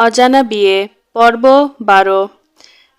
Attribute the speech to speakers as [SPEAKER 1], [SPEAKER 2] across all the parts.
[SPEAKER 1] অজানা বিয়ে, পর্ব বারো।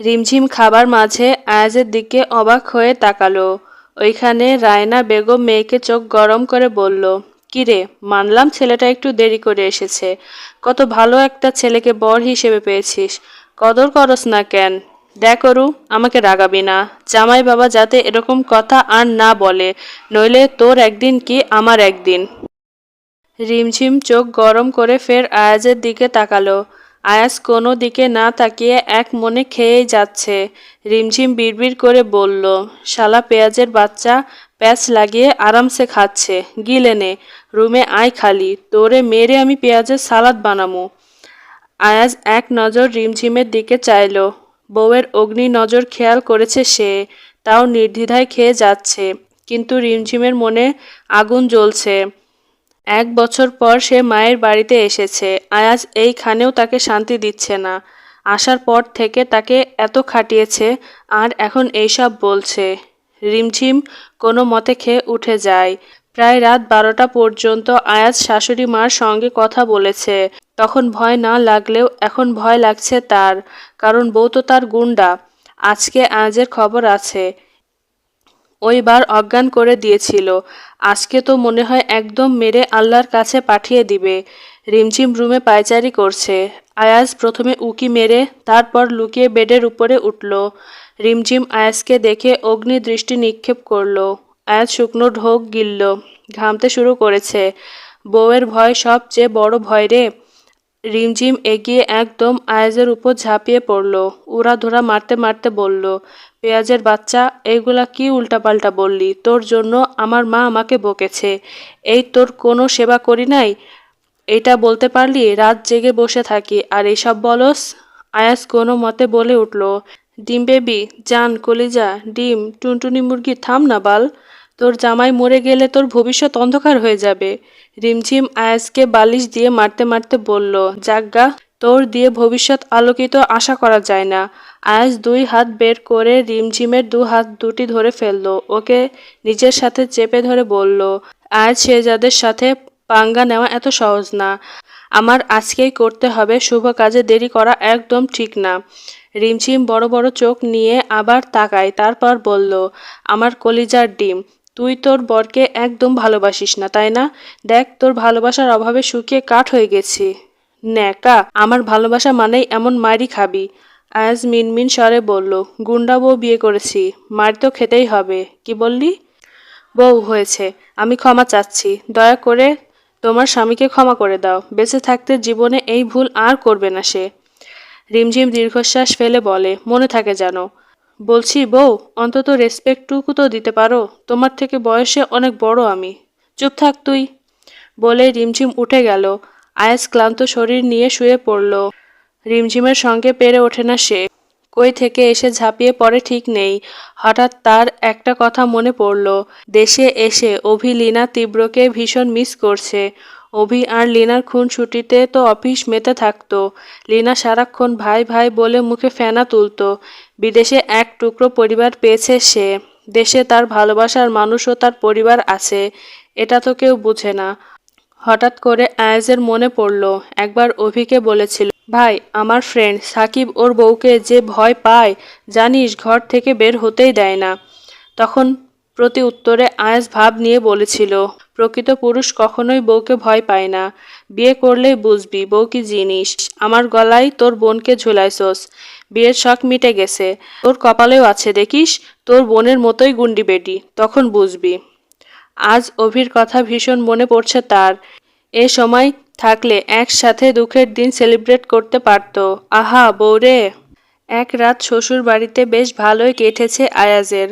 [SPEAKER 1] রিমঝিম খাবার মাঝে আয়াজের দিকে অবাক হয়ে তাকালো। ওইখানে রায়না বেগম মেয়েকে চোখ গরম করে বলল, কিরে, মানলাম ছেলেটা একটু দেরি করে এসেছে। কত ভালো একটা ছেলেকে বর হিসেবে পেয়েছিস। কদর করস না কেন। দেখ অরু, আমাকে রাগাবি না। জামাই বাবা যাতে এরকম কথা আর না বলে, নইলে তোর একদিন কি আমার একদিন? রিমঝিম চোখ গরম করে ফের আয়াজের দিকে তাকালো। আয়াজ কোনো দিকে না তাকিয়ে এক মনে খেয়েই যাচ্ছে। রিমঝিম বিড়বিড় করে বলল, শালা পেঁয়াজের বাচ্চা, প্যাঁচ লাগিয়ে আরামসে খাচ্ছে। গিলে নে রুমে আয় খালি, তোরে মেরে আমি পেঁয়াজের সালাদ বানামু। আয়াজ এক নজর রিমঝিমের দিকে চাইলো। বউয়ের অগ্নি নজর খেয়াল করেছে সে, তাও নির্দ্বিধায় খেয়ে যাচ্ছে। কিন্তু রিমঝিমের মনে আগুন জ্বলছে। এক বছর পর সে মায়ের বাড়িতে এসেছে। আয়াজ এইখানেও তাকে শান্তি দিচ্ছে না। আসার পর থেকে তাকে এত খাটিয়েছে, আর এখন এইসব বলছে। রিমঝিম কোনো মতে খেয়ে উঠে যায়। প্রায় রাত বারোটা পর্যন্ত আয়াজ শাশুড়ি মার সঙ্গে কথা বলেছে। তখন ভয় না লাগলেও এখন ভয় লাগছে তার, কারণ বউ তো তার গুন্ডা আজকে আয়াজের খবর আছে। ওইবার অজ্ঞান করে দিয়েছিল। আজকে তো মনে হয় একদম মেরে আল্লাহর কাছে পাঠিয়ে দিবে। রিমঝিম রুমে পায়চারি করছে। আয়াজ প্রথমে উকি মেরে তারপর লুকিয়ে বেডের উপরে উঠল। রিমঝিম আয়াজকে দেখে অগ্নি দৃষ্টি নিক্ষেপ করল। আয়াজ শুকনো ঢোক গিলল, ঘামতে শুরু করেছে। বউয়ের ভয় সবচেয়ে বড় ভয় রে। রিমঝিম এগিয়ে একদম আয়াজের উপর ঝাঁপিয়ে পড়ল। উড়াধুরা মারতে মারতে বলল, পেঁয়াজের বাচ্চা এইগুলা কি উল্টাপাল্টা বললি? তোর জন্য আমার মা আমাকে বকেছে। এই তোর কোনো সেবা করি নাই? এটা বলতে পারলি? রাত জেগে বসে থাকি। আর এইসব বলস? আয়াস কোনো মতে বলে উঠল, ডিম বেবি, জান, কলিজা, ডিম, টুনটুনি মুরগি, থাম না বাল। তোর জামাই মরে গেলে তোর ভবিষ্যৎ অন্ধকার হয়ে যাবে। রিমঝিম আয়াসকে বালিশ দিয়ে মারতে মারতে বলল যাজ্ঞা তোর দিয়ে ভবিষ্যৎ আলোকিত আশা করা যায় না। আয়াস দুই হাত বের করে রিমঝিমের দু হাত দুটি ধরে ফেলল। ওকে নিজের সাথে চেপে ধরে বলল আয়াস শেহজাদের সাথে পাঙ্গা নেওয়া এত সহজ না। আমার আজকেই করতে হবে, শুভ কাজে দেরি করা একদম ঠিক না। রিমঝিম বড় বড় চোখ নিয়ে আবার তাকায়, তারপর বলল, আমার কলিজার ডিম তুই তোর বরকে একদম ভালোবাসিস না, তাই না? দেখ, তোর ভালোবাসার অভাবে শুকিয়ে কাঠ হয়ে গেছি। ন্যাকা, আমার ভালোবাসা মানেই এমন মারি খাবি। আয়াজ মিনমিন স্বরে বলল, গুন্ডা বউ বিয়ে করেছি, মার তো খেতেই হবে। কি বললি? বউ হয়েছে, আমি ক্ষমা চাচ্ছি। দয়া করে তোমার স্বামীকে ক্ষমা করে দাও। বেঁচে থাকতে জীবনে এই ভুল আর করবে না সে। রিমঝিম দীর্ঘশ্বাস ফেলে বলে, মনে থাকে যেন। বলছি, বউ, অন্তত রেসপেক্টটুকু তো দিতে পারো। তোমার থেকে বয়সে অনেক বড় আমি। চুপ থাক তুই। বলে রিমঝিম উঠে গেল। আয়াস ক্লান্ত শরীর নিয়ে শুয়ে পড়ল। রিমঝিমের সঙ্গে পেরে ওঠে না সে। কই থেকে এসে ঝাঁপিয়ে পড়ে ঠিক নেই। হঠাৎ তার একটা কথা মনে পড়ল। দেশে এসে অভি, লীনা তীব্রকে ভীষণ মিস করছে। অভি আর লিনার খুন ছুটিতে তো অফিস মেতে থাকতো। লিনা সারাক্ষণ ভাই ভাই বলে মুখে ফেনা তুলতো। বিদেশে এক টুকরো পরিবার পেয়েছে সে। দেশে তার ভালোবাসার মানুষও তার পরিবার আছে। এটা তো কেউ বুঝে না। হঠাৎ করে আয়াজের মনে পড়ল। একবার অভিকে বলেছিল, ভাই, আমার ফ্রেন্ড সাকিব ওর বউকে যে ভয় পায়, জানিস, ঘর থেকে বের হতেই দেয় না। তখন প্রতি উত্তরে আয়াস ভাব নিয়ে বলেছিল, প্রকৃত পুরুষ কখনোই বউকে ভয় পায় না। বিয়ে করলেই বুঝবি বউ কি জিনিস। আমার গলায় তোর বোনকে ঝুলাইছস। বিয়ের শখ মিটে গেছে। তোর কপালেও আছে দেখিস, তোর বোনের মতোই গুন্ডি বেটি তখন বুঝবি। আজ অভির কথা ভীষণ মনে পড়ছে তার। এ সময় থাকলে একসাথে দুঃখের দিন সেলিব্রেট করতে পারত। আহা বৌরে এক রাত শ্বশুর বাড়িতে বেশ ভালোই কেটেছে আয়াজের।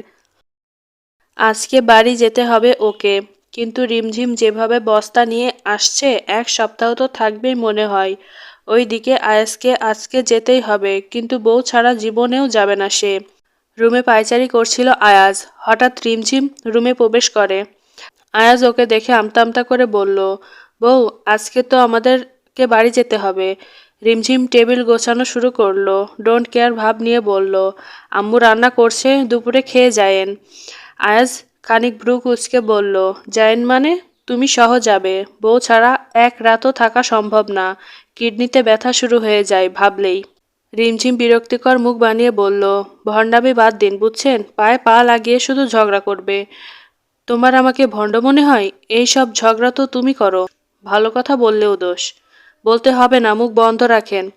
[SPEAKER 1] আজকে বাড়ি যেতে হবে ওকে। কিন্তু রিমঝিম যেভাবে বস্তা নিয়ে আসছে, এক সপ্তাহ তো থাকবেই মনে হয়। ওই দিকে আয়াসকে আজকে যেতেই হবে, কিন্তু বউ ছাড়া জীবনেও যাবে না সে। রুমে পায়চারি করছিল আয়াজ হঠাৎ রিমঝিম রুমে প্রবেশ করে। আয়াজ ওকে দেখে আমতা আমতা করে বলল, বউ, আজকে তো আমাদেরকে বাড়ি যেতে হবে। রিমঝিম টেবিল গোছানো শুরু করল ডোন্ট কেয়ার ভাব নিয়ে বলল, আম্মু রান্না করছে, দুপুরে খেয়ে যায়েন। আয়াজ খানিক ভ্রু কুচকে বলল যায়েন মানে? তুমি সহ যাবে বউ ছাড়া এক রাতও থাকা সম্ভব না। কিডনিতে ব্যথা শুরু হয়ে যায় ভাবলেই। রিমঝিম বিরক্তিকর মুখ বানিয়ে বলল, ভণ্ডামি বাদ দিন, বুঝছেন? পায়ে পা লাগিয়ে শুধু ঝগড়া করবে। তোমার আমাকে ভণ্ড মনে হয়? এই সব ঝগড়া তো তুমি করো। ভালো কথা বললেও দোষ। বলতে হবে না, মুখ বন্ধ রাখেন।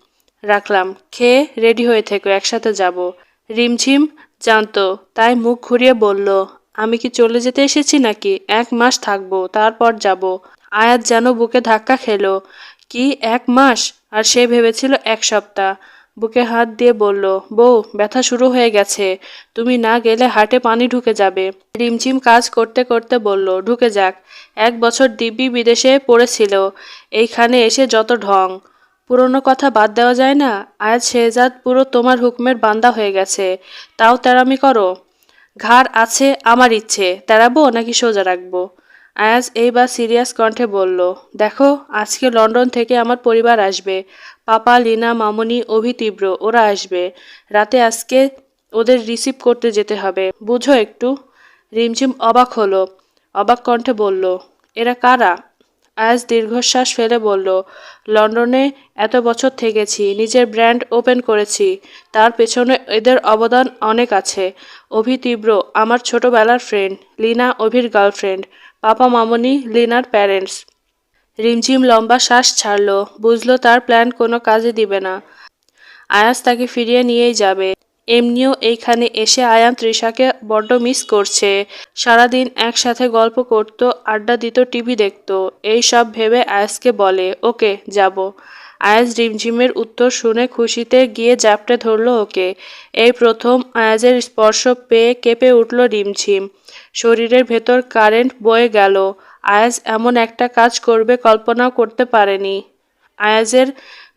[SPEAKER 1] রাখলাম। খেয়ে রেডি হয়ে থেকো, একসাথে যাব। রিমঝিম জানতো, তাই মুখ ঘুরিয়ে বলল, আমি কি চলে যেতে এসেছি নাকি? এক মাস থাকব, তারপর যাব। আয়াত যেন বুকে ধাক্কা খেলো, কি এক মাস? আর সে ভেবেছিল এক সপ্তাহ। বুকে হাত দিয়ে বলল, বউ, ব্যথা শুরু হয়ে গেছে, তুমি না গেলে হাটে পানি ঢুকে যাবে। রিমঝিম কাজ করতে করতে বলল, ঢুকে যাক। এক বছর দিব্যি বিদেশে পড়েছিল, এইখানে এসে যত ঢং। পুরনো কথা বাদ দেওয়া যায় না? আয়াত শেহজাদ পুরো তোমার হুকুমের বান্দা হয়ে গেছে। তাও তেরামি করো। ঘাড় আছে আমার ইচ্ছে। তেরাবো নাকি সোজা রাখব? আয়াজ এইবার সিরিয়াস কণ্ঠে বলল, দেখো, আজকে লন্ডন থেকে আমার পরিবার আসবে। পাপা, লিনা, মামনি, অভি তীব্র, ওরা আসবে। রাতে আজকে ওদের রিসিভ করতে যেতে হবে। বুঝো একটু? রিমঝিম অবাক হলো। অবাক কণ্ঠে বলল, এরা কারা? আয়াজ দীর্ঘশ্বাস ফেলে বলল, লন্ডনে এত বছর থেকেছি, নিজের ব্র্যান্ড ওপেন করেছি, তার পেছনে এদের অবদান অনেক আছে। অভি তীব্র, আমার ছোটবেলার ফ্রেন্ড, লিনা অভির গার্লফ্রেন্ড, পাপা মামনি, লিনার প্যারেন্টস। রিমঝিম লম্বা শ্বাস ছাড়ল, বুঝলো তার প্ল্যান কোনো কাজে দিবে না। আয়াস তাকে ফিরিয়ে নিয়েই যাবে। এমনিও এইখানে এসে আয়ান তৃষাকে বড্ড মিস করছে। সারাদিন একসাথে গল্প করত, আড্ডা দিত, টিভি দেখতো। এই সব ভেবে আয়াসকে বলে, ওকে, যাব। আয়াজ রিমঝিমের উত্তর শুনে খুশিতে গিয়ে জাপটে ধরলো ওকে। এই প্রথম আয়াজের স্পর্শ পেয়ে কেঁপে উঠল রিমঝিম। শরীরের ভেতর কারেন্ট বয়ে গেল। আয়াজ এমন একটা কাজ করবে কল্পনাও করতে পারেনি। আয়াজের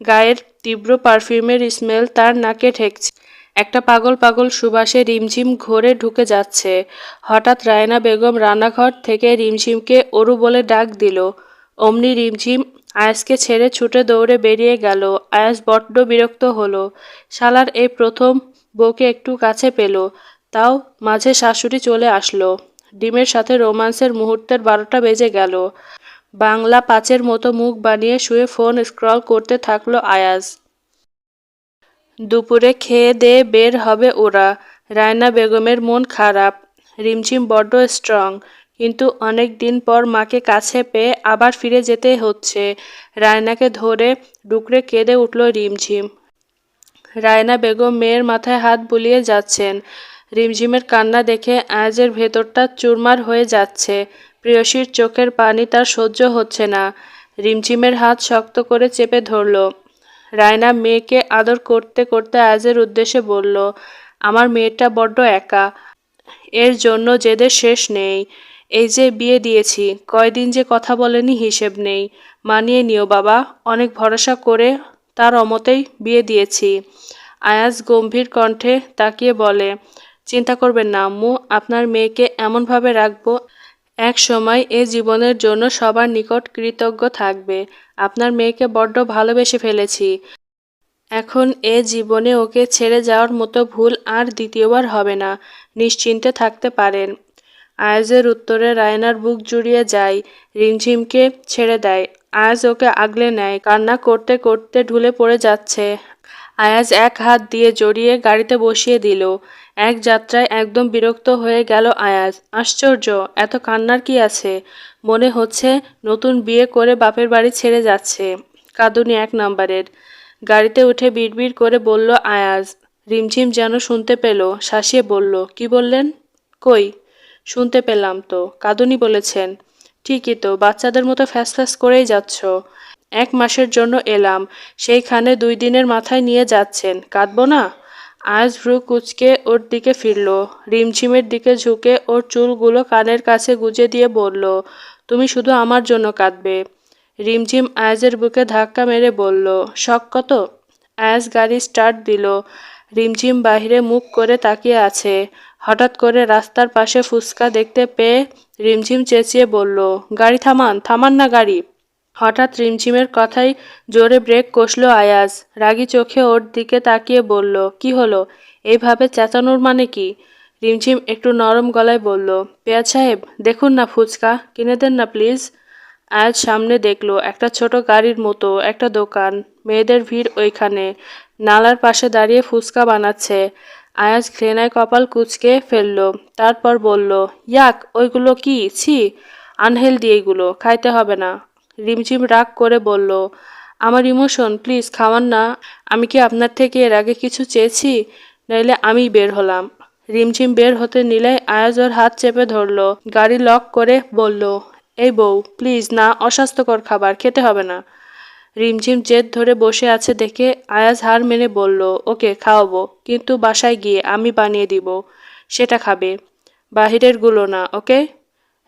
[SPEAKER 1] গায়ের তীব্র পারফিউমের স্মেল তার নাকে ঠেকছে। একটা পাগল পাগল সুবাসে রিমঝিম ঘরে ঢুকে যাচ্ছে। হঠাৎ রায়না বেগম রান্নাঘর থেকে রিমঝিমকে অরু বলে ডাক দিল। অমনি রিমঝিম আয়াসকে ছেড়ে ছুটে দৌড়ে বেরিয়ে গেল। আয়াস বড্ড বিরক্ত হলো। শালার এই প্রথম বউকে একটু কাছে পেল, তাও মাঝে শাশুড়ি চলে আসলো। ডিমের সাথে রোমান্সের মুহূর্তের বারোটা বেজে গেল। বাংলা পাঁচের মতো মুখ বানিয়ে শুয়ে ফোন স্ক্রল করতে থাকল আয়াজ দুপুরে খেয়ে দিয়ে বের হবে ওরা। রায়না বেগমের মন খারাপ। রিমঝিম বড্ড স্ট্রং কিন্তু অনেক দিন পর মাকে কাছে পেয়ে আবার ফিরে যেতে হচ্ছে। রায়নাকে ধরে ডুকরে কেঁদে উঠল রিমঝিম। রায়না বেগম মেয়ের মাথায় হাত বুলিয়ে যাচ্ছেন। রিমঝিমের কান্না দেখে আয়াজের ভেতরটা চুরমার হয়ে যাচ্ছে। প্রিয়সীর চোখের পানি তার সহ্য হচ্ছে না। রিমঝিমের হাত শক্ত করে চেপে ধরল। রায়না মেয়েকে আদর করতে করতে আয়াজের উদ্দেশ্যে বলল, আমার মেয়েটা বড্ড একা। এর জন্য যেদের শেষ নেই। এই যে বিয়ে দিয়েছি, কয়দিন যে কথা বলেনি হিসেব নেই। মানিয়ে নিও বাবা, অনেক ভরসা করে তার অমতেই বিয়ে দিয়েছি। আয়াজ গম্ভীর কণ্ঠে তাকিয়ে বলে, চিন্তা করবেন না আম্মু, আপনার মেয়েকে এমনভাবে রাখব এক সময় এ জীবনের জন্য সবার নিকট কৃতজ্ঞ থাকবে। আপনার মেয়েকে বড্ড ভালোবেসে ফেলেছি। এখন এ জীবনে ওকে ছেড়ে যাওয়ার মতো ভুল আর দ্বিতীয়বার হবে না। নিশ্চিন্তে থাকতে পারেন। আয়াজের উত্তরে রায়নার বুক জুড়িয়ে যায়, রিমঝিমকে ছেড়ে দেয়। আয়াজ ওকে আগলে নেয়, কান্না করতে করতে ঢুলে পড়ে যাচ্ছে। আয়াজ এক হাত দিয়ে জড়িয়ে গাড়িতে বসিয়ে দিল। এক যাত্রায় একদম বিরক্ত হয়ে গেল আয়াজ। আশ্চর্য, এত কান্নার কি আছে? মনে হচ্ছে নতুন বিয়ে করে বাপের বাড়ি ছেড়ে যাচ্ছে। কাঁদুনি এক নাম্বারের। গাড়িতে উঠে বিড়বিড় করে বলল আয়াজ। রিমঝিম যেন শুনতে পেল। শাসিয়ে বলল, কি বললেন? কই? শুনতে পেলাম তো। কাঁদুনি বলেছেন। ঠিকই তো, বাচ্চাদের মতো ফ্যাস ফ্যাস করেই যাচ্ছ। এক মাসের জন্য এলাম। সেইখানে দুই দিনের মাথায় নিয়ে যাচ্ছেন। কাঁদবো না? আজ ভ্রু কুচকে ওর দিকে ফিরল। রিমঝিমের দিকে ঝুঁকে ওর চুলগুলো কানের কাছে গুজে দিয়ে বলল, তুমি শুধু আমার জন্য কাঁদবে। রিমঝিম আয়াজের বুকে ধাক্কা মেরে বলল, শখ কত? আয়াজ গাড়ি স্টার্ট দিল। রিমঝিম বাহিরে মুখ করে তাকিয়ে আছে। হঠাৎ করে রাস্তার পাশে ফুচকা দেখতে পেয়ে রিমঝিম চেঁচিয়ে বলল, গাড়ি থামান থামান না গাড়ি। হঠাৎ রিমঝিমের কথাই জোরে ব্রেক কষল আয়াজ। রাগি চোখে ওর দিকে তাকিয়ে বলল, কি হলো? এইভাবে চেঁচানোর মানে কি? রিমঝিম একটু নরম গলায় বলল, পেয়াজ সাহেব, দেখুন না ফুচকা, কিনে দেন না প্লিজ। আয়াজ সামনে দেখল, একটা ছোট গাড়ির মতো, একটা দোকান, মেয়েদের ভিড় ওইখানে, নালার পাশে দাঁড়িয়ে ফুচকা বানাচ্ছে। আয়াজ ঘৃণায় কপাল কুচকে ফেলল, তারপর বলল, ইয়াক, ওইগুলো কি? ছি, আনহেলদি এইগুলো, খাইতে হবে না। রিমঝিম রাগ করে বলল, আমার ইমোশন, প্লিজ, খাওয়ান না। আমি কি আপনার থেকে এর আগে কিছু চেয়েছি? নইলে আমি বের হলাম। রিমঝিম বের হতে নিলে আয়াজ ওর হাত চেপে ধরলো, গাড়ি লক করে বলল, এই বউ, প্লিজ না, অস্বাস্থ্যকর খাবার, খেতে হবে না। রিমঝিম জেদ ধরে বসে আছে দেখে আয়াজ হার মেনে বলল, ওকে, খাওয়াবো, কিন্তু বাসায় গিয়ে আমি বানিয়ে দিব, সেটা খাবে। বাহিরেরগুলো না, ওকে?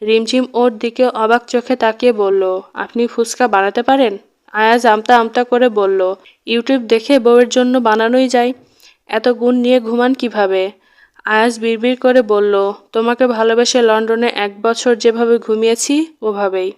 [SPEAKER 1] রিমঝিম ওর দিকে অবাক চোখে তাকিয়ে বলল, আপনি ফুচকা বানাতে পারেন? আয়াজ আমতা আমতা করে বলল, ইউটিউব দেখে বউয়ের জন্য বানানোই যায়। এত গুণ নিয়ে ঘুমান কীভাবে? আয়াজ বিড়বিড় করে বলল, তোমাকে ভালোবেসে লন্ডনে এক বছর যেভাবে ঘুমিয়েছি, ওভাবেই।